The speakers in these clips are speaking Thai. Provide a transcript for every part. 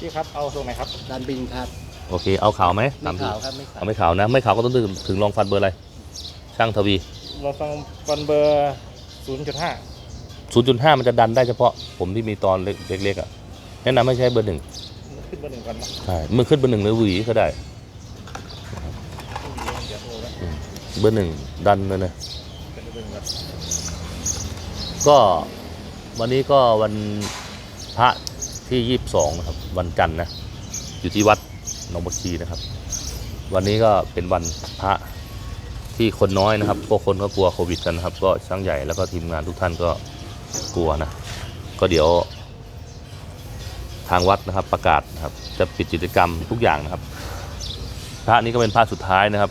พี่ครับเอาทรงไหนครับดันบินครับโอเค เอาขาวไหมไม่ตามที่ขาวครับไม่ขาวเอาไม่ขาวนะ ไม่ขาวก็ต้องถึงถึงลองฟันเบอร์อะไร ช่างทวีเราฟังฟันเบอร์ศูนย์จุดห้า0.5มันจะดันได้เฉพาะผมที่มีตอนเล็กๆอะแนะนำให้ใช้เบอร์หนึ่งขึ้นเบอร์หนึ่งก่อนนะใช่มือขึ้นเบอร์หนึ่งหรือหวีก็ได้ เดี๋ยวโอ้แล้วเบอร์หนึ่งดันเลยนะ เป็นเบอร์หนึ่งก่อนก็วันนี้ก็วันพระ ที่ยี่สิบสองนะครับวันจันทร์นะอยู่ที่วัดหนองบัวชีนะครับ วันนี้ก็เป็นวันพระที่คนน้อยนะครับก็คนก็กลัวโควิดกันนะครับ ก็ช่างใหญ่แล้วก็ทีมงานทุกท่านก็กลัวนะ ก็เดี๋ยว ทางวัดนะครับประกาศนะครับ จะปิดกิจกรรมทุกอย่างนะครับ พระนี้ก็เป็นพระสุดท้ายนะครับ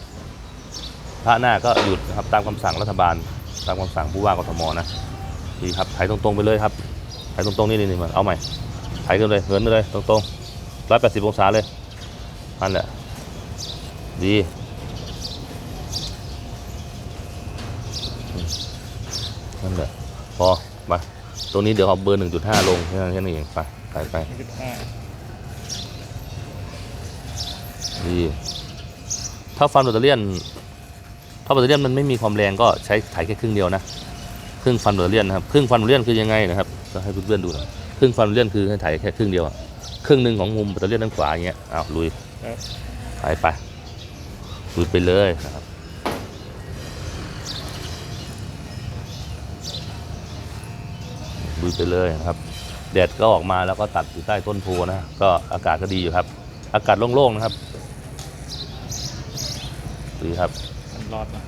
พระหน้าก็หยุดนะครับตามคำสั่งรัฐบาล ตามคำสั่งผู้ว่ากทมนะดีครับถ่ายตรงๆไปเลยครับถ่ายตรงๆนี่นี่มาเอาใหม่ ถ่ายกันเลยเหินไปเลยตรงๆร้อยแปดสิบองศาเลยนั่นแหละดีอืมนั่นแหละพอมาตรงนี้เดี๋ยวเอาเบอร์หนึ่งจุดห้าลงแค่นั้นแค่นี้เองไปไปไปหนึ่งจุดห้าดีถ้าฟันแบตเตอรี่ยนถ้าแบตเตอรี่ยนมันไม่มีความแรงก็ใช้ถ่ายแค่ครึ่งเดียวนะครึ่งฟันแบตเตอรี่ยนนะครับครึ่งฟันแบตเตอรี่ยนคือยังไงนะครับก็ให้เพื่อนๆดูนะ ครึ่งฟันแบตเตอรี่ยนคือถ่ายแค่ครึ่งเดียวอะครึ่งหนึ่งของมุมแบตเตอรี่ยนด้านขวาอย่างเงี้ยอ้าวลุยไปไปลุยไปเลยนะครับลุยไปเลยนะครับ แดดก็ออกมาแล้วก็ตัดอยู่ใต้ต้นโพนะ ก็อากาศก็ดีอยู่ครับ อากาศโล่งๆนะครับดีครับ มันรอดนะ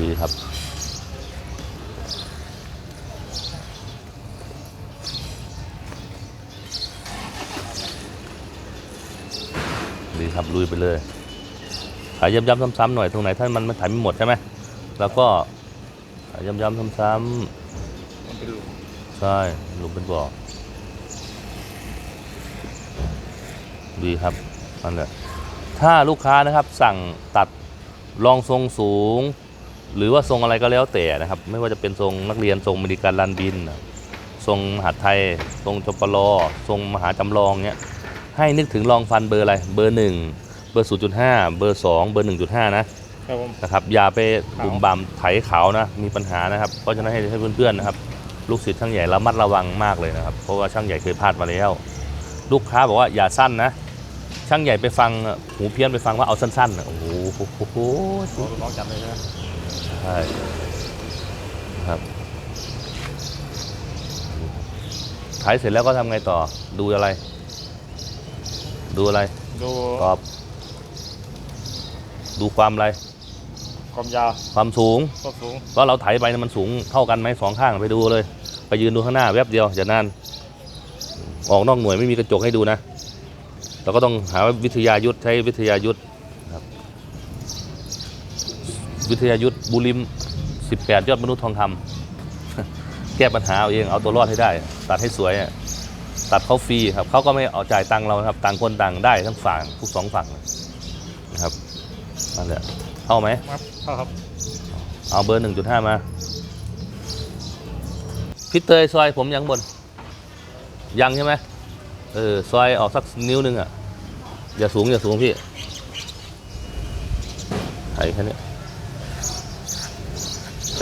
ดีครับ ดีครับลุยไปเลยถ่ายย้ำๆซ้ำๆหน่อยตรงไหนถ้ามันมันถ่ายไม่หมดใช่ไหมแล้วก็ถ่ายย้ำๆซ้ำมันเป็นหลุมๆใช่หลุมเป็นบ่อดีครับนั่นแหละถ้าลูกค้านะครับสั่งตัดรองทรงสูง หรือว่าทรงอะไรก็แล้วแต่นะครับ ไม่ว่าจะเป็นทรงนักเรียนทรงอเมริกันลันบินนะทรงมหาดไทย ทรงจปลทรงมหาจำลองเนี้ยให้นึกถึงรองฟันเบอร์อะไรเบอร์หนึ่งเบอร์ 0.5 เบอร์ 2 เบอร์ 1.5 นะครับผมนะครับอย่าไปบุ่มบามไถขาวนะมีปัญหานะครับ เพราะฉะนั้นให้ให้เพื่อนๆนะครับ ลูกศิษย์ช่างใหญ่ระมัดระวังมากเลยนะครับ เพราะว่าช่างใหญ่เคยพลาดมาแล้ว ลูกค้าบอกว่าอย่าสั้นนะ ช่างใหญ่ไปฟังหูเพี้ยนไปฟังว่าเอาสั้นๆน่ะโอ้โหลองจับเลยนะ ใช่ครับถ่ายเสร็จแล้วก็ทำไงต่อ ดูอะไร ดูอะไร ดูกรอบ ดูความอะไร ความยาวความสูง ความสูงว่าเราไถไปเนี่ยมันสูงเท่ากันไหมสองข้างไปดูเลย ไปยืนดูข้างหน้าแวบเดียวอย่านานออกนอกหน่วยไม่มีกระจกให้ดูนะ เราก็ต้องหาวิทยายุทธใช้วิทยายุทธครับ วิทยายุทธบุริม 18 ยอดมนุษย์ทองคำ แก้ปัญหาเอาเอง เอาตัวรอดให้ได้ ตัดให้สวยอะตัดเขาฟรีครับ เขาก็ไม่เอาจ่ายตังค์เรานะครับ ต่างคนต่างได้ทั้งฝั่งทุกสองฝั่งนะครับนั่นแหละเข้าไหมครับเข้าครับ เอาเบอร์หนึ่งจุดห้ามาพี่เตยซอยผมยังบน ยังใช่ไหมเออซอยออกสักนิ้วหนึงอะ อย่าสูงอย่าสูงพี่ไถแค่นี้แ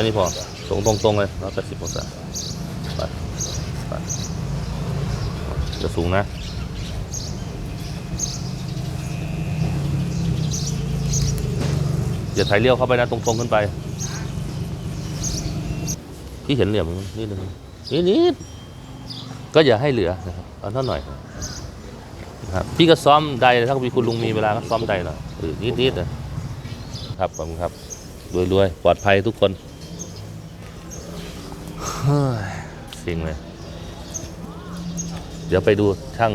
ค่นี้พอตรงตรงตรงเลยร้อยแปดสิบองศาไปไปอย่าสูงนะอย่าไถเลี้ยวเข้าไปนะตรงตรงๆขึ้นไปพี่เห็นเหลี่ยมนิดนึงนิดนิดก็อย่าให้เหลือนะครับเอาเท่าหน่อยครับพี่ก็ซ้อมใดถ้ามีคุณลุงมีเวลาก็ซ้อมใดหน่อยนิดนิดนะครับขอบคุณครับรวยๆปลอดภัยทุกคน สิ่งเลย เดี๋ยวไปดูช่าง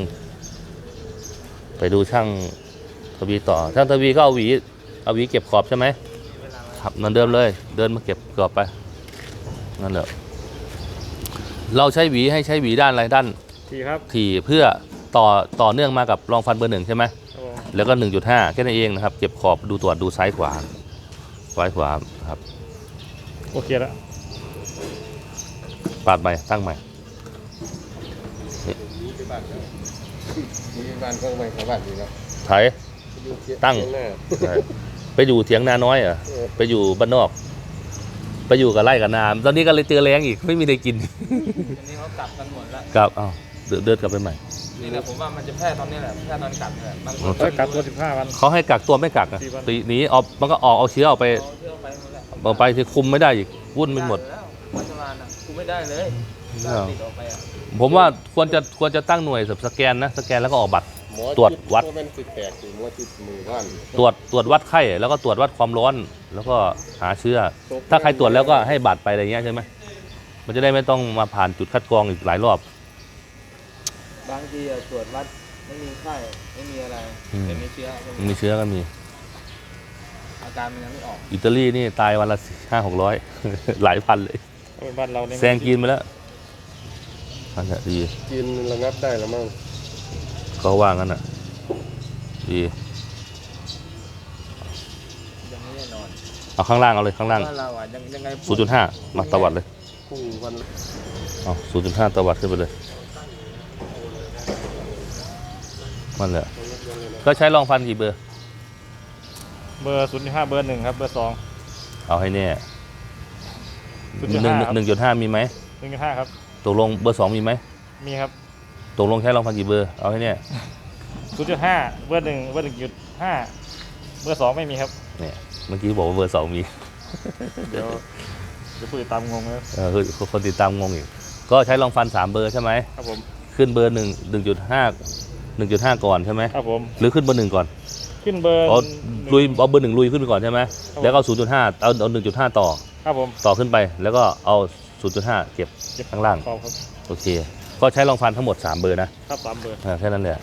ไปดูช่างทวีต่อ ช่างทวีก็เอาหวีเอาหวีเก็บขอบใช่ไหมครับเหมือนเดิมเลย เดินมาเก็บขอบไปนั่นแหละเราใช้หวีให้ใช้หวีด้านอะไรด้านทีครับถี่เพื่อต่อต่อเนื่องมากับรองฟันเบอร์หนึ่งใช่ไหมครับผมแล้วก็ 1.5 แค่นั้นเองนะครับ เก็บขอบดูตรวจดูซ้ายขวาซ้ายขวาครับ โอเคแล้ว ปาดใหม่ตั้งใหม่มีไปบ้านแล้วมีบ้านก็ไม่เข้าบ้านอยู่แล้วไถตั้งไปอยู่เถียงนาน้อยเหรอไปอยู่บ้านนอก ไปอยู่กับไร่กับนามตอนนี้ก็เลยเจอแรงอีกไม่มีอะไรกินอันนี้เขากลับกันหมดแล้วกลับอ้าวเดินเดินกลับไปใหม่นี่แหละผมว่ามันจะแพร่ตอนนี้แหละแพร่ตอนกลับนี่แหละบางคนถ้ากักตัวสิบห้าวันเขาให้กักตัวไม่กักอะสี่วันตีหนี้ออกมันก็ออกเอาเชื้อออกไปเอาเที่ยวไปหมดแล้วออกไปที่คุมไม่ได้อีกวุ่นไปหมด แล้ววัชรานอะกูไม่ได้เลยไม่เอาติดออกไปอะผมว่าควรจะควรจะตั้งหน่วยแบบสแกนนะสแกนแล้วก็ออกบัตร หมอตรวจวัดว่ามันสิบแปดสิหมอจิตมือว่านตรวจตรวจวัดไข้แล้วก็ตรวจวัดความร้อน แล้วก็หาเชื้อ ถ้าใครตรวจแล้วก็ให้บัตรไปอะไรเงี้ยใช่ไหมมันจะได้ไม่ต้องมาผ่านจุดคัดกรองอีกหลายรอบ บางทีอะตรวจวัดไม่มีไข้ไม่มีอะไรอืม แต่มีเชื้อใช่ไหมมีเชื้อก็มี อาการมันยังไม่ออกอิตาลีนี่ตายวันละห้าหกร้อย หลายพันเลย เป็นบ้านเราเนี่ยแซงกินไปแล้วนั่นแหละดีกินระงับได้แล้วมั้งเขาว่างั้นอะดียังไม่แน่นอนเอาข้างล่างเอาเลยข้างล่างว่าเราอะยังยังไงศูนย์จุดห้ามาตวัดเลยพุ่งวันเอาศูนย์จุดห้าตวัดขึ้นไปเลยมันแหละก็ใช้รองฟันกี่เบอร์ เบอร์ศูนย์ห้าเบอร์หนึ่งครับ เบอร์สองเอาให้แน่ศูนย์ หจุนึ่ดงห้าครับ หนึ่งจุดห้ามีไหมหนึ่งจุดห้าครับ ตกลงเบอร์สองมีไหมมีครับตกลงใช้รองฟันกี่เบอร์เอาให้แน่ศูนย์จุดห้าเบอร์หนึ่งเบอร์หนึ่งจุดห้าเบอร์สองไม่มีครับ เนี่ยเมื่อกี้บอกว่าเบอร์สองมีเดี๋ยวเดี๋ยวผู้ติดตามงงนะเออคือคนติดตามงงอีกก็ใช้รองฟันสามเบอร์ใช่ไหมครับผมขึ้นเบอร์หนึ่งหนึ่งจุดห้าหนึ่งจุดห้าก่อนใช่ไหมครับผมหรือขึ้นเบอร์หนึ่งก่อนขึ้นเบอร์เอาหนึ่ง ลุยเอาเบอร์หนึ่งลุยขึ้นไปก่อนใช่ไหมครับ แล้วก็ศูนย์จุดห้าเอาเอาหนึ่งจุดห้าต่อ ครับผมต่อขึ้นไปแล้วก็เอาศูนย์จุดห้าเก็บเก็บข้างล่างขอบครับโอเค ก็ใช้รองฟันทั้งหมด 3 เบอร์นะครับสามเบอร์อ่าแค่นั้นแหละ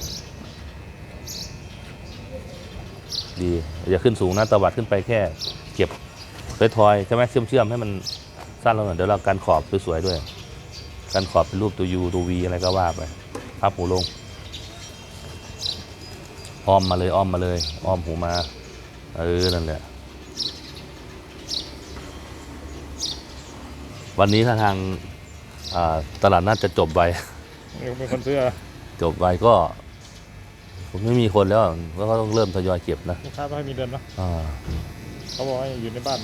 ดีอย่าขึ้นสูงนะตวัดขึ้นไปแค่ เก็บทอยๆใช่ไหมเชื่อมๆให้มันสั้นลงหน่อยเดี๋ยวเราการขอบสวยๆด้วย การขอบเป็นรูปตัวยูตัววีอะไรก็ว่าไปภาพหูลงอ้อมมาเลยอ้อมมาเลย อ้อมหูมา เออ นั่นแหละ วันนี้ถ้าทางอ่าตลาดนัดจะจบไปนี่เป็นคนเสื้อจบไปก็ผมไม่มีคนแล้วก็ต้องเริ่มทยอยเก็บนะลูกค้าไม่ค่อยมีเดินเนาะอ่าเขาบอกว่าอยู่ในบ้าน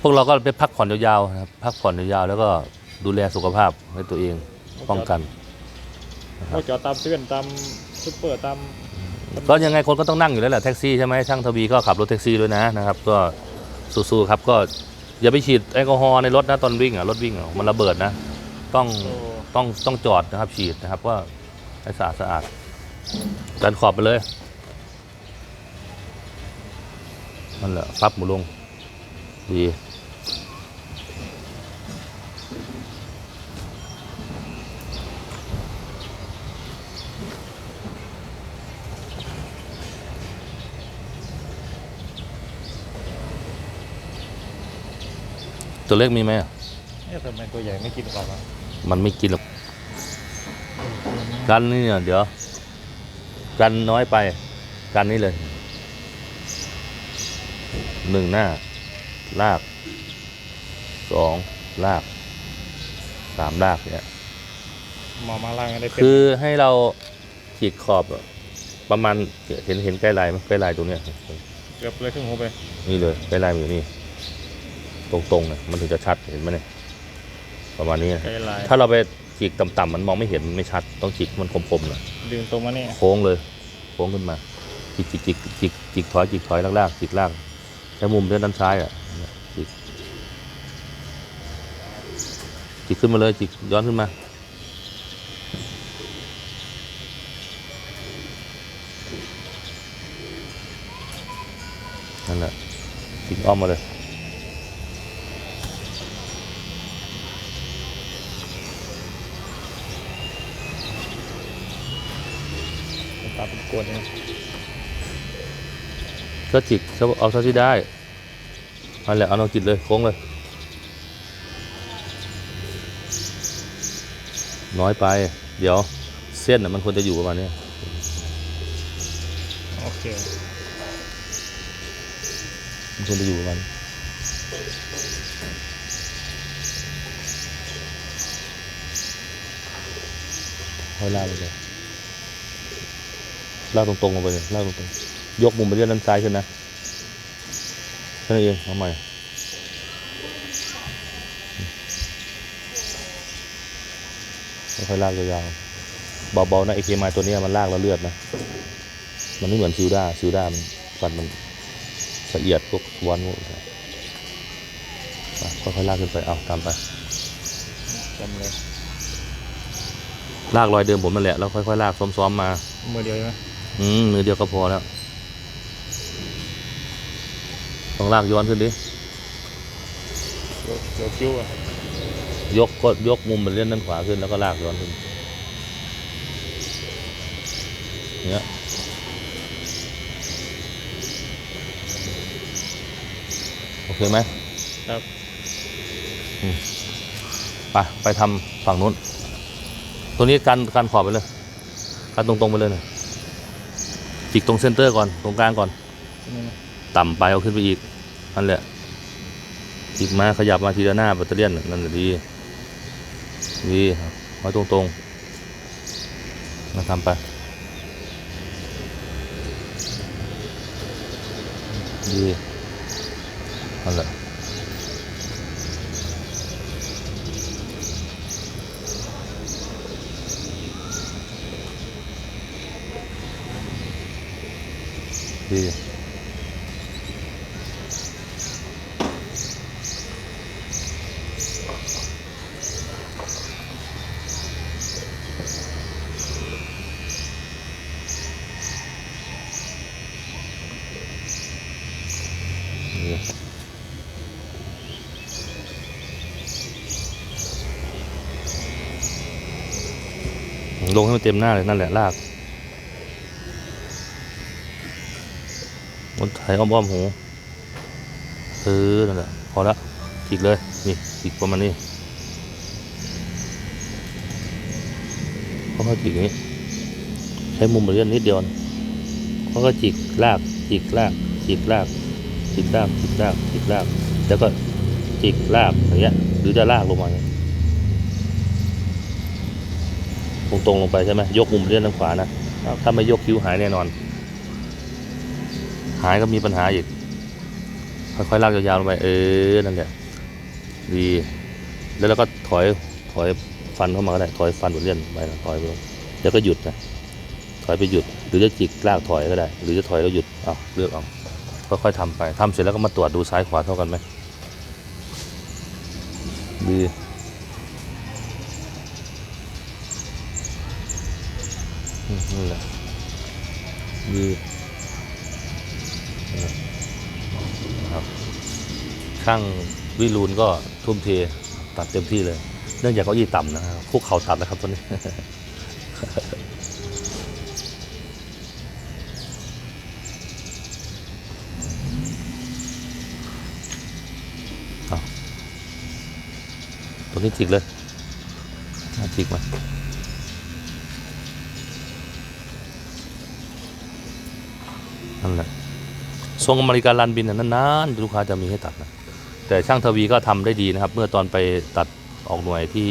พวกเราก็ไปพักผ่อนยาวๆนะครับพักผ่อนยาวๆแล้วก็ดูแลสุขภาพให้ตัวเองป้องกันเขาจอดตามเซเว่นตามซุปเปอร์ตามก็ยังไงคนก็ต้องนั่งอยู่แล้วแหละแท็กซี่ใช่ไหมช่างทวีก็ขับรถแท็กซี่ด้วยนะนะครับ ก็สู้ๆครับก็ อย่าไปฉีดแอลกอฮอล์ในรถนะตอนวิ่งอะรถวิ่งอะมันระเบิดนะ ต้องโอ้ต้องต้องจอดนะครับ ฉีดนะครับว่าให้สะอาดสะอาดดันขอบไปเลยนั่นแหละพับหมูลงดี ตัวเล็กมีไหมอะเอ๊ะทำไมตัวใหญ่ไม่กินกรอบอะมันไม่กินหรอกกันนี่เนี่ยเดี๋ยว กันน้อยไป กันนี่เลย หนึ่งหน้า ลาก สองลาก สามลากเนี่ยหมอมาล่างได้เป็นคือให้เราขีดขอบอะประมาณเห็นเห็นใกล้ลายไหมใกล้ลายตรงเนี้ยเกือบเลยครึ่งหัวไป นี่เลยใกล้ลายมันอยู่นี่ ตรงๆเนี่ยมันถึงจะชัดเห็นไหมเนี่ยประมาณนี้นะไกลลายถ้าเราไปฉีกต่ำๆมันมองไม่เห็นมันไม่ชัด ต้องฉีกมันคมๆหน่อย ดึงตรงมานี่โค้งเลย โค้งขึ้นมา จิกจิกจิกจิกจิกถอยจิกถอยลากๆจิกลากใช้มุมด้านซ้ายอะเนี่ยจิกจิกขึ้นมาเลยจิกย้อนขึ้นมา นั่นแหละจิกอ้อมมาเลย กวนนะก็จิกเอาเท่าที่ได้อันแหละเอาลองจิตเลยโค้งเลย น้อยไป เดี๋ยวเส้นมันควรจะอยู่ประมาณนี้โอเคมันควรจะอยู่ประมาณเวลาไเลย ลากตรงๆลงไปเลยลากตรงๆยกมุมไปเรื่อยด้านซ้ายขึ้นนะแค่นั้นเองเอาใหม่ค่อยๆลากยาวๆเบาๆนะไอเคมายตัวเนี้ยมันลากแล้วเลือดนะ มันไม่เหมือนซิลด้าซิลด้ามันฟันมันละเอียดพวกวันพวกอะไรไปค่อยๆลากขึ้นไปเอาตามไปจำเลยลากรอยเดิมผมนั่นแหละแล้วค่อยๆลากซ้อมๆมา มือเดียวใช่ไหม อืมมือเดียวก็พอแล้วต้องลากย้อนขึ้นดิเดี๋ยวเดี๋ยวคิ้วอะยกก็ยกมุมมันเลื่อนด้านขวาขึ้นแล้วก็ลากย้อนขึ้นเนี้ยโอเคไหมครับไปไปทำฝั่งนู้น ตัวนี้การการขอบไปเลยการตรงๆไปเลยนะ จิกตรงเซนเตอร์ก่อนตรงกลางก่อน ต่ำไปเอาขึ้นไปอีกนั่นแหละจิกมาขยับมาทีละหน้าแบตเตอรี่ยนนั่นแหละดีดีครับไว้ตรงๆมาทำไปดีนั่นแหละ ดีลงให้มันเต็มหน้าเลยนั่นแหละลาก มันไถอ้อมๆหูเออนั่นแหละพอละจิกเลย นี่จิกประมาณนี้เขาก็จิกอย่างนี้ ใช้มุมเรียนนิดเดียวเขาก็จิกลากจิกลากจิกลากจิกลากจิกลากจิกลากแล้วก็จิกลากอย่างเงี้ย หรือจะลากลงมาเงี้ยตรงๆลงไปใช่ไหมยกมุมเลื่อนทางขวานะถ้าไม่ยกคิ้วหายแน่นอน หายก็มีปัญหาอีก ค่อยๆลากยาวๆลงไปเออนั่นแหละดี แล้วเราก็ถอยถอยฟันเข้ามาก็ได้ถอยฟันบนเลื่อนไปนะถอยไปแล้วก็หยุดนะถอยไปหยุด หรือจะจิกลากถอยก็ได้ หรือจะถอยแล้วหยุดเอาเลือกเอาค่อยๆทำไปทำเสร็จแล้วก็มาตรวจดูซ้ายขวาเท่ากันไหมดีอืมนั่แหละดีนั่นแหละนะครับ ช่างวิรูนก็ทุ่มเทตัดเต็มที่เลย เนื่องจากเก้าอี้ต่ำนะครับคุกเข่าต่ำนะครับตัวนี้ตัวนี้จิกเลยจิกมานั่นแหละทรงอเมริกันลันบินน่ะนานลูกค้าจะมีให้ตัดนะ แต่ช่างทวีก็ทำได้ดีนะครับ เมื่อตอนไปตัดออกหน่วยที่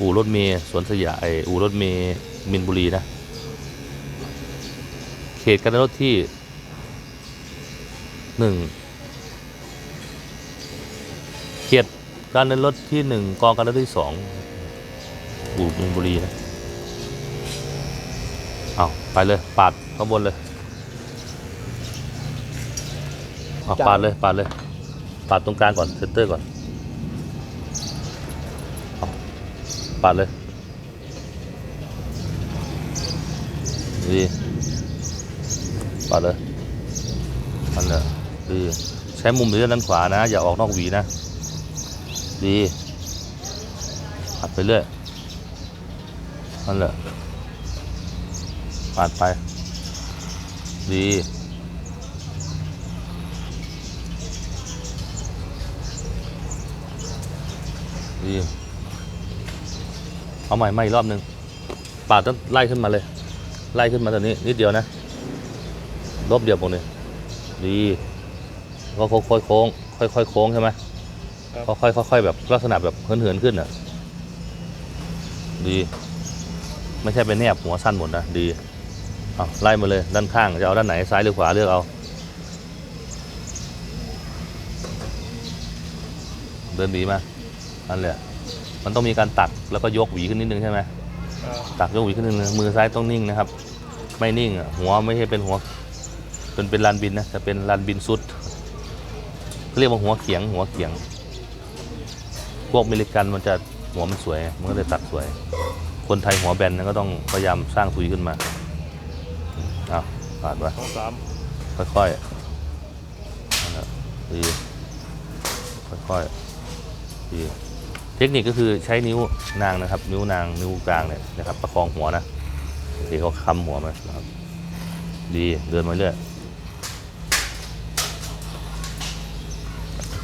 อู่รถเมย์สวนสยามไออู่รถเมย์มินบุรีนะเขตการรถที่หนึ่งเขตการเดินรถที่หนึ่งกองการเดินรถที่สองบุรีบุรีนะเอาไปเลยปาดข้างบนเลยเอาปาดเลยปาดเลย ปาดตรงกลางก่อนเซนเตอร์ก่อนปาดเลยดีปาดเลยอันเนี้ยดีใช้มุมเลื่อด้านขวานะ อย่าออกนอกหวีนะดีปัดไปเรื่อยนั่นแหละปัดไปดี ดีเอาใหม่ใหม่อีกรอบหนึ่งปาดต้องไล่ขึ้นมาเลย ไล่ขึ้นมาตอนนี้นิดเดียวนะรอบเดียวพวกนี้ดีก็ค่อยๆโค้งค่อยๆโค้งใช่ไหมค่อยๆค่อยๆแบบลักษณะแบบเหินๆขึ้นอะ ดี ไม่ใช่ไปแนบหัวสั้นหมดนะดีเอาไล่มาเลยด้านข้างจะเอาด้านไหนซ้ายหรือขวาเลือกเอา เดินหวีมา อันเลยมันต้องมีการตักแล้วก็ยกหวีขึ้นนิดนึงใช่ไหมเออตักยกหวีขึ้นนิดนึงมือซ้ายต้องนิ่งนะครับ ไม่นิ่งอะหัวไม่ใช่เป็นหัวเป็นเป็นลานบินนะแต่เป็นลานบินสุดเขาเรียกว่าหัวเขียง หัวเขียง พวกอเมริกันมันจะหัวมันสวยไงมันก็เลยตัดสวย คนไทยหัวแบนนะก็ต้องพยายามสร้างทุยขึ้นมาเอาปาดไว้สองสามค่อยๆนั่นแหละดีค่อยๆดี เทคนิคก็คือใช้นิ้วนางนะครับ นิ้วนางนิ้วกลางเนี่ยนะครับประคองหัวนะทีเขาคำหัวมานะครับ ดีเดินมาเรื่อย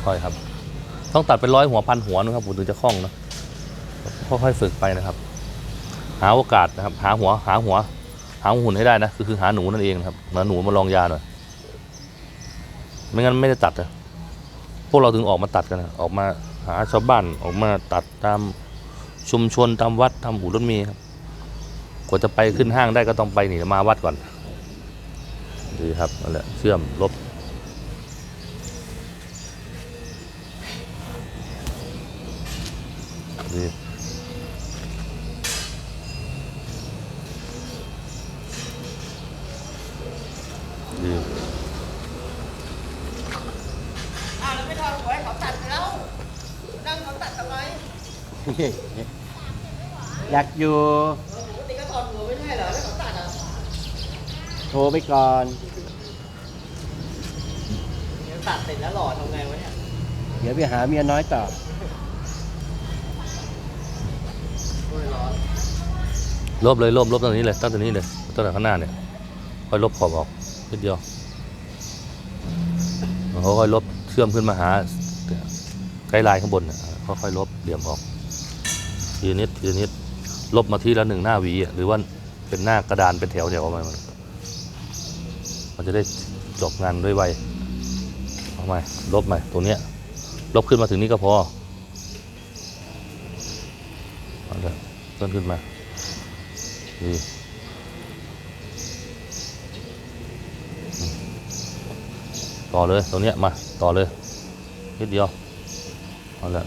ค่อยครับ ต้องตัดเป็นร้อยหัวพันหัวนะครับผมถึงจะคล่องนะค่อยๆฝึกไปนะครับ หาโอกาสนะครับ หาหัวหาหัว หาหุ่นให้ได้นะคือคือหาหนูนั่นเองนะครับหาหนูมาลองยาหน่อยไม่งั้นไม่ได้ตัดนะพวกเราถึงออกมาตัดกันนะออกมา หาชาวบ้านออกมาตัดตามชุมชนตามวัดตามหูรถเมล์ครับกว่าจะไปขึ้นห้างได้ก็ต้องไปนี่มาวัดก่อนดีครับนั่นแหละเชื่อมลบดีดี อ้าวแล้วไม่ทำไว้เขาตัดแล้ว นั่งเขาตัดทำไม อยากอยู่ปกติก็ถอดหัวไม่ใช่เหรอแล้วเขาตัดอะโทรไปก่อน เดี๋ยวตัดเสร็จแล้วหล่อทำไงวะเนี่ยเดี๋ยวไปหาเมียน้อยต่อโอ้ยร้อนลบเลยลบลบตั้งแต่นี้เลยตั้งแต่นี้เลยตั้งแต่ข้างหน้าเนี่ยค่อยลบขอบออกนิดเดียวเขาค่อยลบเชื่อมขึ้นมาหาไกด์ไลน์ข้างบนเนี่ยค่อยๆลบเหลี่ยมออก ทีละนิดทีละนิดลบมาทีละหนึ่งหน้าหวีหรือว่าเป็นหน้ากระดานเป็นแถวแถวออกมามันมันจะได้จบงานด้วยไวเอาใหม่ลบใหม่ตรงเนี้ยลบขึ้นมาถึงนี้ก็พอเอาละเลื่อนขึ้นมาดีต่อเลยตรงเนี้ยมาต่อเลยนิดเดียวเอาละ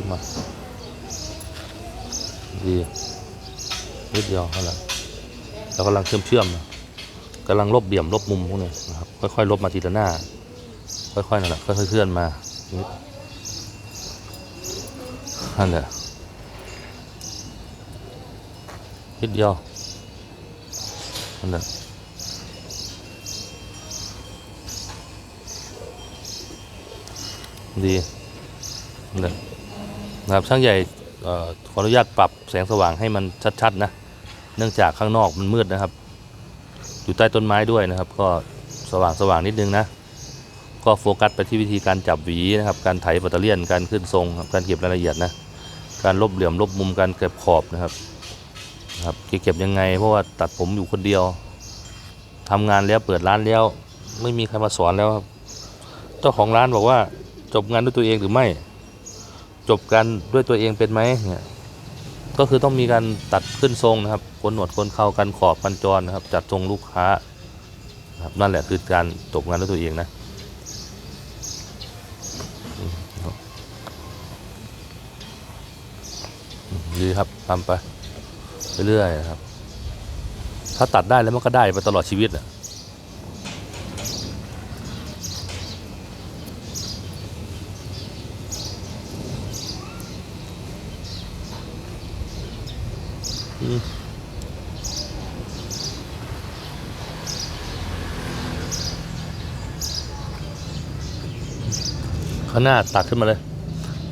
ับมา ดีนิดเดียวเอาละเรากำลังเชื่อมเชื่อมกำลังลบเบี่ยมลบมุมพวกนี้นะครับ ค่อยๆลบมาทีละหน้า ค่อยๆนั่นแหละค่อยๆเคลื่อนมานนั่นแหละนิดเดียวนั่นแหละดีนั่นแหละ นะครับช่างใหญ่ขออนุญาตปรับแสงสว่างให้มันชัดๆนะเนื่องจากข้างนอกมันมืดนะครับ อยู่ใต้ต้นไม้ด้วยนะครับ ก็สว่างสว่างนิดนึงนะก็โฟกัสไปที่วิธีการจับหวีนะครับ การไถปัตเตอร์เลียนการขึ้นทรง การเก็บรายละเอียดนะการลบเหลี่ยมลบมุมการเก็บขอบนะครับนะครับเก็บยังไง เพราะว่าตัดผมอยู่คนเดียวทำงานแล้วเปิดร้านแล้ว ไม่มีใครมาสอนแล้วครับ เจ้าของร้านบอกว่าจบงานด้วยตัวเองหรือไม่ จบกันด้วยตัวเองเป็นไหมเนี่ยก็คือต้องมีการตัดขึ้นทรงนะครับคนหนวดคนเข่ากันขอบกันจรนะครับ จัดทรงลูกค้านะครับนั่นแหละคือการจบงานด้วยตัวเองนะดีครับทำไปเรื่อยๆนะครับ ถ้าตัดได้แล้วมันก็ได้ไปตลอดชีวิตอะ ข้างหน้าตัดขึ้นมาเลย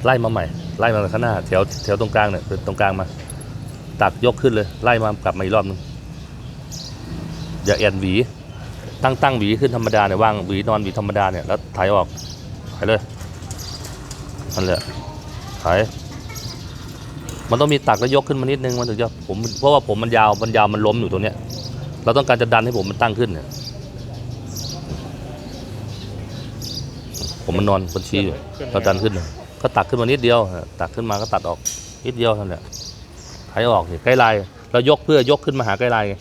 ไล่มาใหม่ ไล่มาข้างหน้าแถวแถวตรงกลางเนี่ยตรงกลางมา ตัดยกขึ้นเลย ไล่มากลับมาอีกรอบนึงอย่าแอนหวี ตั้งตั้งหวีขึ้นธรรมดาเนี่ยวางหวีนอนหวีธรรมดาเนี่ยแล้วถ่ายออกถ่ายเลยนั่นแหละถ่ายมันต้องมีตักแล้วยกขึ้นมานิดนึงมันถึงจะผมเพราะว่าผมมันยาวมันยาวมันล้มอยู่ตรงเนี้ย เราต้องการจะดันให้ผมมันตั้งขึ้นเนี่ย ผมมันนอนบนชี้อยู่เราดันขึ้น ก็ตักขึ้นมานิดเดียว ตักขึ้นมาก็ตัดออกนิดเดียวเท่านั้นแหละไถออกนี่ใกล้ลายเรายกเพื่อยกขึ้นมาหาใกล้ลายไง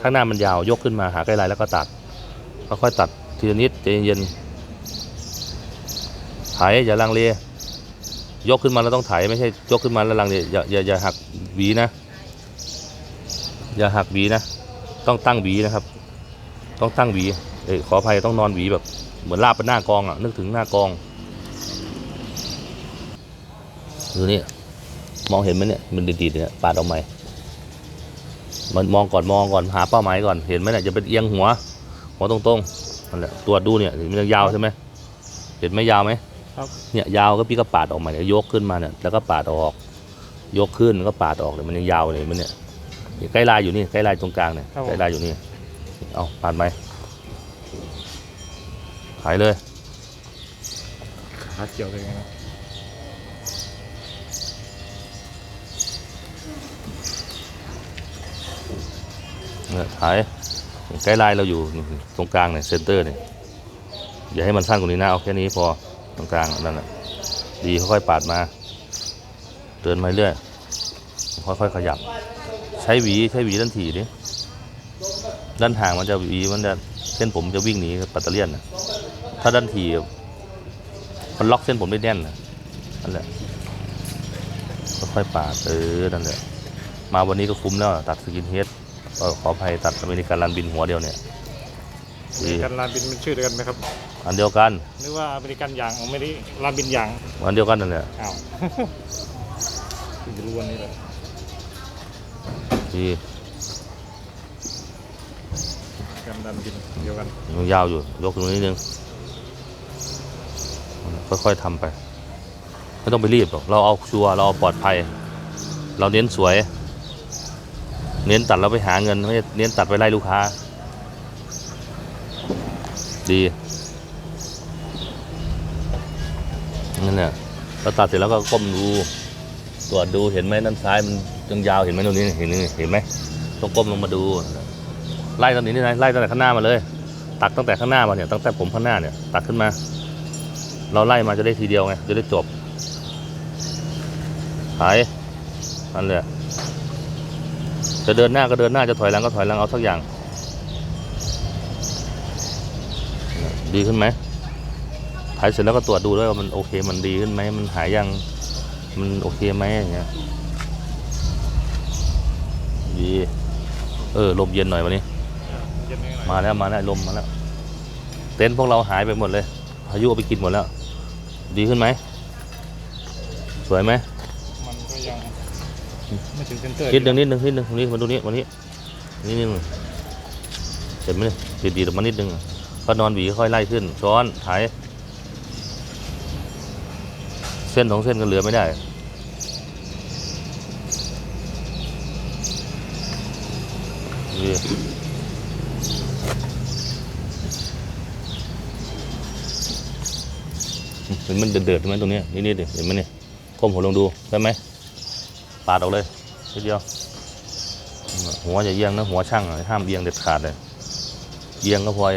ข้างหน้ามันยาวยกขึ้นมาหาใกล้ลายแล้วก็ตัดค่อยๆตัดทีละนิดใจเย็นๆไถอย่าลังเลยยกขึ้นมาแล้วต้องไถไม่ใช่ยกขึ้นมาแล้วลังเลอย่าอย่าอย่าหักหวีนะ อย่าหักหวีนะ ต้องตั้งหวีนะครับ ต้องตั้งหวีเอ้ยขออภัยต้องนอนหวีแบบ เหมือนลาบเป็นหน้ากองอะนึกถึงหน้ากองดูนี่มองเห็นไหมเนี่ยมันดีๆเนี่ยปาดออกไหมมันมองก่อนมองก่อนหาเป้าหมายก่อนเห็นไหมเนี่ยจะเป็นเอียงหัว หัวตรงๆนั่นแหละตรวจดูเนี่ยมันยังยาวใช่ไหมเห็นไหมยาวไหมครับเนี่ยยาวก็พี่ก็ปาดออกมาเนี่ยยกขึ้นมาเนี่ยแล้วก็ปาดออก ยกขึ้นแล้วก็ปาดออกเนี่ยมันยังยาวเลยมันเนี่ยเนี่ยใกล้ลายอยู่นี่ใกล้ลายตรงกลางเนี่ยครับผมใกล้ลายอยู่นี่เอาปาดไหม ขายเลยขาเกี่ยวเลยนะเนี่ยขายใกล้ลายเราอยู่ตรงกลางเนี่ยเซนเตอร์เนี่ยอย่าให้มันสั้นกว่านี้นะเอาแค่นี้พอตรงกลางนั่นแหละดีค่อยๆปาดมาเดินมาเรื่อยค่อยๆขยับ ใช้หวีใช้หวีด้านถี่ดิด้านห่างมันจะหวีมันจะเส้นผมจะวิ่งหนีปัตเตอร์เลียนนะ ถ้าด้านถี่มันล็อกเส้นผมได้แน่นนะนั่นแหละค่อยๆปาดเออนั่นแหละมาวันนี้ก็คุ้มแล้วตัดสกินเฮดเออขออภัยตัดอเมริกันรันบินหัวเดียวเนี่ยดีกันลานบินเป็นชื่อเดียวกันไหมครับ อันเดียวกันหรือว่าอเมริกันอย่างอเมริลานบินอย่างอันเดียวกันนั่นแหละอ้าวคุณจะรู้วันนี้เลยดีกันลานบินเดียวกันยังยาวอยู่ยกตรงนี้นิดนึง ค่อยๆทำไป ไม่ต้องไปรีบหรอก เราเอาชัวร์เราเอาปลอดภัย เราเน้นสวย เน้นตัดเราไปหาเงินไม่เน้นตัดไปไล่ลูกค้า ดีนั่นแหละเราตัดเสร็จแล้วก็ก้มดูตรวจดูเห็นไหมด้านซ้ายมันยังยาวเห็นไหมตรงนี้เห็นไหมเห็นไหมต้องก้มลงมาดู ไล่ตอนนี้นี่นะไล่ตั้งแต่ข้างหน้ามาเลย ตักตั้งแต่ข้างหน้ามาเนี่ยตั้งแต่ผมข้างหน้าเนี่ย ตักขึ้นมา เราไล่มาจะได้ทีเดียวไง จะได้จบหายนั่นแหละจะเดินหน้าก็เดินหน้าจะถอยหลังก็ถอยหลังเอาสักอย่าง ดีขึ้นไหมถ่ายเสร็จแล้วก็ตรวจดูด้วยว่ามันโอเคมันดีขึ้นไหมมันหายยังมันโอเคไหมอย่างเงี้ยดีเออลมเย็นหน่อยวันนี้ มาแล้วมาแล้วลมมาแล้ว เต็นท์พวกเราหายไปหมดเลยพายุเอาไปกินหมดแล้ว ดีขึ้นไหม สวยไหมมันก็ยังไม่ถึงเซนเตอร์นิดหนึ่งนิดหนึ่งนิดหนึ่งตรงนี้มาดูนี้วันนี้นี่นิดหนึ่งเห็นไหมดีดีๆออกมานิดหนึ่งก็นอนหวีค่อยไล่ขึ้น ช้อนถ่ายเส้นสองเส้นก็เหลือไม่ได้ดี เห็นมันเดือดๆใช่ไหมตรงนี้นิดๆดิเห็นไหมเนี่ยก้มหัวลงดูได้ไหมปาดออกเลยทีเดียว หัวอย่าเอียงนะหัวช่างอะห้ามเอียงเด็ดขาดเลยเอียงก็พลอย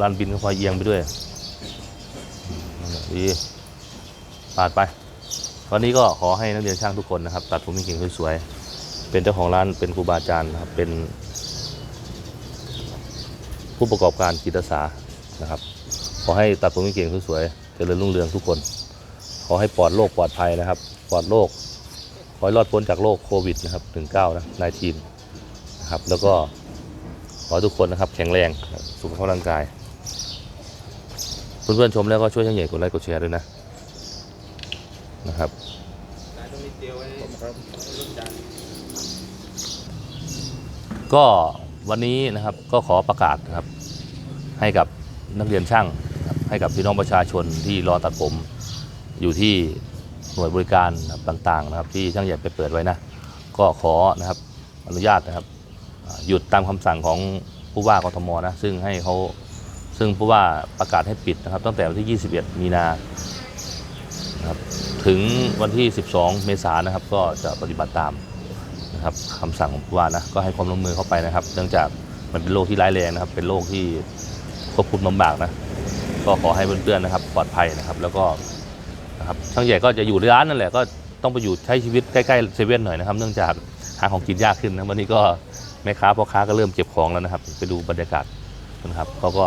ลานบินก็พลอยเอียงไปด้วยนั่นแหละดีปาดไป วันนี้ก็ขอให้นักเรียนช่างทุกคนนะครับ ตัดผมเก่งๆสวยๆเป็นเจ้าของร้านเป็นครูบาอาจารย์นะครับเป็น ผู้ประกอบการจิตอาสานะครับ ขอให้ตัดผมเก่งๆสวยๆ เจริญรุ่งเรืองทุกคน ขอให้ปลอดโรคปลอดภัยนะครับ ปลอดโรคขอให้รอดพ้นจากโรคโควิดนะครับ19นะนายทีมนะครับ แล้วก็ขอทุกคนนะครับ แข็งแรงสุขภาพร่างกาย เพื่อนๆชมแล้วก็ช่วยช่างใหญ่กดไลค์กดแชร์ด้วยนะนะครับก็วันนี้นะครับก็ขอประกาศนะครับให้กับนักเรียนช่าง ให้กับพี่น้องประชาชนที่รอตัดผมอยู่ที่หน่วยบริการต่างๆนะครับที่ช่างใหญ่ไปเปิดไว้นะก็ขอนะครับอนุญาตนะครับหยุดตามคำสั่งของผู้ว่ากทมนะซึ่งให้เขาซึ่งผู้ว่าประกาศให้ปิดนะครับ ตั้งแต่วันที่ 21 มีนานะครับถึงวันที่ 12 เมษายนนะครับ ก็จะปฏิบัติตามนะครับคำสั่งของผู้ว่านะก็ให้ความร่วมมือเข้าไปนะครับ เนื่องจากมันเป็นโรคที่ร้ายแรงนะครับ เป็นโรคที่ควบคุมลำบากนะ ก็ขอให้เพื่อนๆนะครับปลอดภัยนะครับแล้วก็นะครับช่างใหญ่ก็จะอยู่ในร้านนั่นแหละก็ต้องไปอยู่ใช้ชีวิตใกล้ๆเซเว่นหน่อยนะครับเนื่องจากหาของกินยากขึ้นนะวันนี้ก็แม่ค้าพ่อค้าก็เริ่มเก็บของแล้วนะครับ ไปดูบรรยากาศนะครับเขาก็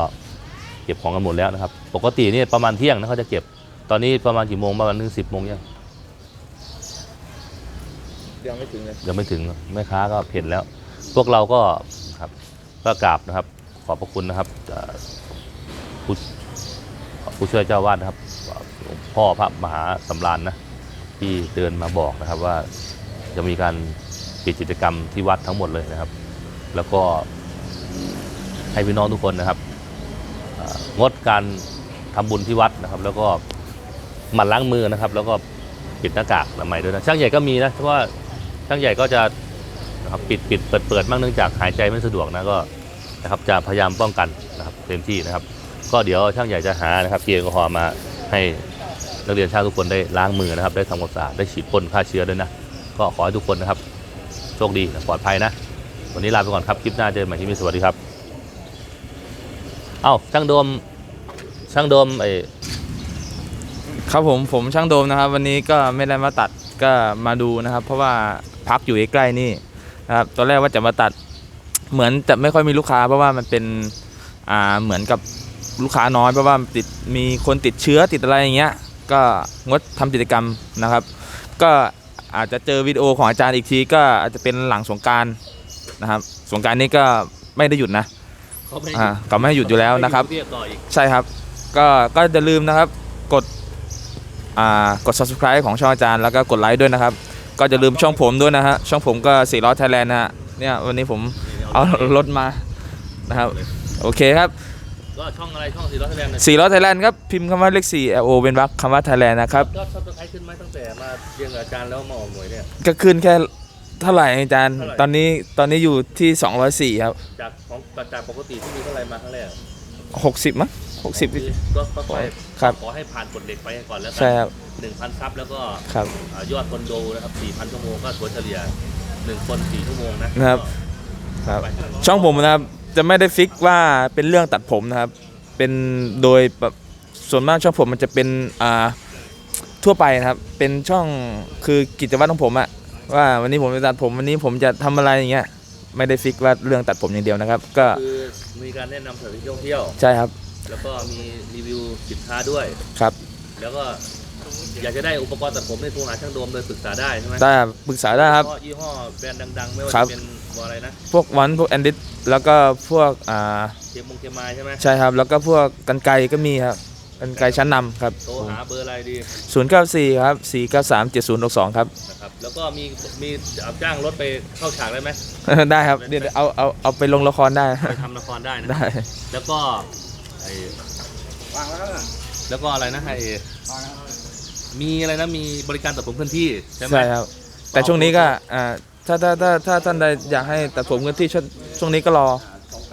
เก็บของกันหมดแล้วนะครับ ปกตินี่ประมาณเที่ยงนะเขาจะเก็บตอนนี้ประมาณกี่โมงประมาณนึงสิบโมงยังยังไม่ถึงเลยยังไม่ถึงแม่ค้าก็เห็นแล้ว พวกเราก็ครับก็กราบนะครับ ขอบพระคุณนะครับเอ่อผู้ ผู้ช่วยเจ้าวาดนะครับ พ่อพระมหาสำราญนะที่เดินมาบอกนะครับว่าจะมีการปิดกิจกรรมที่วัดทั้งหมดเลยนะครับ แล้วก็ให้พี่น้องทุกคนนะครับงดการทำบุญที่วัดนะครับ แล้วก็หมั่นล้างมือนะครับ แล้วก็ปิดหน้ากากอนามัยด้วยนะช่างใหญ่ก็มีนะเพราะว่าช่างใหญ่ก็จะนะครับปิดปิดเปิดเปิดบ้างเนื่องจากหายใจไม่สะดวกนะก็นะครับจะพยายามป้องกันนะครับเต็มที่นะครับ ก็เดี๋ยวช่างใหญ่จะหานะครับเจลแอลกอฮอล์มาให้นักเรียนช่างทุกคนได้ล้างมือนะครับ ได้ทำความสะอาดได้ฉีดพ่นฆ่าเชื้อด้วยนะ ก็ขอให้ทุกคนนะครับ โชคดีปลอดภัยนะ วันนี้ลาไปก่อนครับ คลิปหน้าเจอกันใหม่ที่มีสวัสดีครับ เอ้าช่างโดมช่างโดมไอครับผมผมช่างโดมนะครับ วันนี้ก็ไม่ได้มาตัดก็มาดูนะครับ เพราะว่าพักอยู่ใกล้ๆนี่นะครับตอนแรกว่าจะมาตัดเหมือนจะไม่ค่อยมีลูกค้าเพราะว่ามันเป็นอ่าเหมือนกับ ลูกค้าน้อยเพราะว่าติดมีคนติดเชื้อติดอะไรอย่างเงี้ยก็งดทำกิจกรรมนะครับ ก็อาจจะเจอวิดีโอของอาจารย์อีกที ก็อาจจะเป็นหลังสงกรารนะครับสงกรารนี้ก็ไม่ได้หยุดนะเขาไม่อ่าก็ไม่ให้หยุดอยู่แล้วนะครับเรียกต่ออีกใช่ครับ ก็ก็อย่าลืมนะครับกดอ่ากด subscribe ของช่องอาจารย์แล้วก็กดไลค์ด้วยนะครับ ก็อย่าลืมช่องผมด้วยนะฮะช่องผมก็4ล้อไทยแลนด์นะฮะเนี่ยวันนี้ผมเอารถมานะครับ โอเคครับ ก็ช่องอะไรช่องสีร้อยแสดงนะ4ล้อไทยแลนด์ครับพิมพ์คำว่าเลข4 L O เป็นวรรคคำว่าไทยแลนด์นะครับยอดซับสไครต์ขึ้นไหมตั้งแต่มาเรียนกับอาจารย์แล้วมาออกหน่วยเนี่ย ก็ขึ้นแค่เท่าไหร่อาจารย์ เท่าไหร่ ตอนนี้ตอนนี้อยู่ที่204ครับจากของจากปกติที่มีเท่าไหร่มาครั้งแรก60มั้ง60ก็ค่อยครับๆขอให้ผ่านกฎเหล็กไปก่อนแล้วกัใช่ครับ หนึ่งพันซับแล้วก็ครับ อ่ายอดคนดูนะครับสี่พันชั่วโมงก็ถัวเฉลี่ยหนึ่งคนสี่ชั่วโมงนะนะครับ ครับช่องผมนะครับ จะไม่ได้ฟิกว่าเป็นเรื่องตัดผมนะครับ เป็นโดยแบบส่วนมากช่องผมมันจะเป็นอ่าทั่วไปนะครับ เป็นช่องคือกิจวัตรของผมอะว่าวันนี้ผมจะตัดผมวันนี้ผมจะทำอะไรอย่างเงี้ยไม่ได้ฟิกว่าเรื่องตัดผมอย่างเดียวนะครับ ก็คือมีการแนะนำสถานที่ท่องเที่ยว ใช่ครับ แล้วก็มีรีวิวสินค้าด้วย ครับ แล้วก็ อยากจะได้อุปกรณ์ตัดผมในโทรหาช่างโดมโดยปรึกษาได้ใช่ไหมได้ครับปรึกษาได้ครับยี่ห้อยี่ห้อแบรนด์ดังๆ ไม่ว่าครับ จะเป็นตัวอะไรนะพวกวันพวกแอนดิสแล้วก็พวกอ่าเคมงเคมายใช่ไหมใช่ครับ แล้วก็พวกกันไกรก็มีครับกันไกรชั้นนำครับโทรหาเบอร์อะไรดี094ครับ493 7062ครับ นะครับแล้วก็มีมีเอาจ้างรถไปเข้าฉากได้ไหมได้ครับเดี๋ยวเอาเอาเอาไปลงละครได้ ไปทำละครได้นะ ได้ แล้วก็ไอแล้วก็อะไรนะไอ มีอะไรนะมีบริการตัดผมเคลื่อนที่ใช่ไหม ใช่ครับ แต่ช่วงนี้ก็อ่าถ้าถ้าถ้าถ้าท่านใดอยากให้ตัดผมกันที่ช่วงช่วงนี้ก็รอ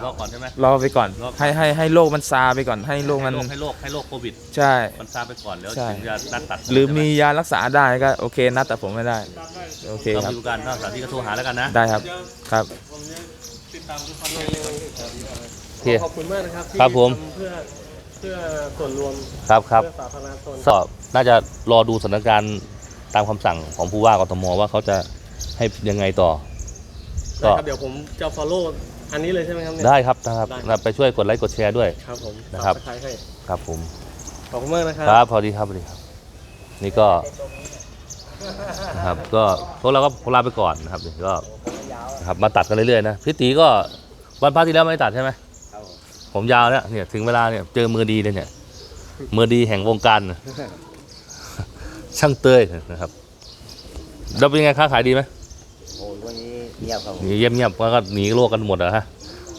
รอก่อนใช่ไหม รอไปก่อน รอก่อน ให้ให้ให้โลกมันซาไปก่อนให้โลกมันให้โรคให้โรคให้โรคโควิด ใช่ มันซาไปก่อนแล้วใช่ ถึงจะนัดตัดหรือมียารักษาได้ก็โอเคนัดแต่ผมไม่ได้โอเคก็ครับมีบริการถ้าสถานที่ก็โทรหาแล้วกันนะ ได้ครับครับโอเค ขอบคุณมากนะครับที่ครับผม ทำเพื่อ เพื่อส่วนรวมครับครับ เพื่อสาธารณชนก็น่าจะรอดูสถานการณ์ตามคำสั่งของผู้ว่ากทมว่าเขาจะให้ยังไงต่อ ได้ครับเดี๋ยวผมจะ follow อันนี้เลยใช่ไหมครับเนี่ย ได้ครับนะครับได้นะไปช่วยกดไลค์กดแชร์ด้วย ครับผมนะครับ ฝากให้ครับผม ขอบคุณมากนะครับ ครับพอดีครับพอดีครับ นี่ก็นะครับ ก็พวกเราก็ลาไปก่อนนะครับเดี๋ยวก็นะครับมาตัดกันเรื่อยๆนะพี่ตีก็วันพระที่แล้วไม่ได้ตัดใช่ไหม ผมยาวแล้วเนี่ยถึงเวลาเนี่ยเจอมือดีเลยเนี่ยมือดีแห่งวงการน่ะช่างเต้ยนะครับแล้วเป็นไงค้าขายดีไหมโอ้ยวันนี้เงียบครับผมหนีเงียบๆก็หนีโรคกันหมดอะฮะ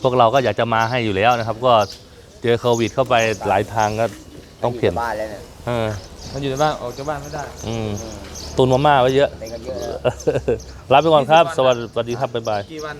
พวกเราก็อยากจะมาให้อยู่แล้วนะครับ ก็เจอโควิดเข้าไปหลายทางก็ต้องเปลี่ยนบ้านแล้วเนี่ยเออมันอยู่ในบ้านออกจากบ้านไม่ได้ อืมตุนมาม่าไว้เยอะเป็นกันเยอะแล้วลาไปก่อนครับ สวัสดีครับบ๊ายบายกี่วัน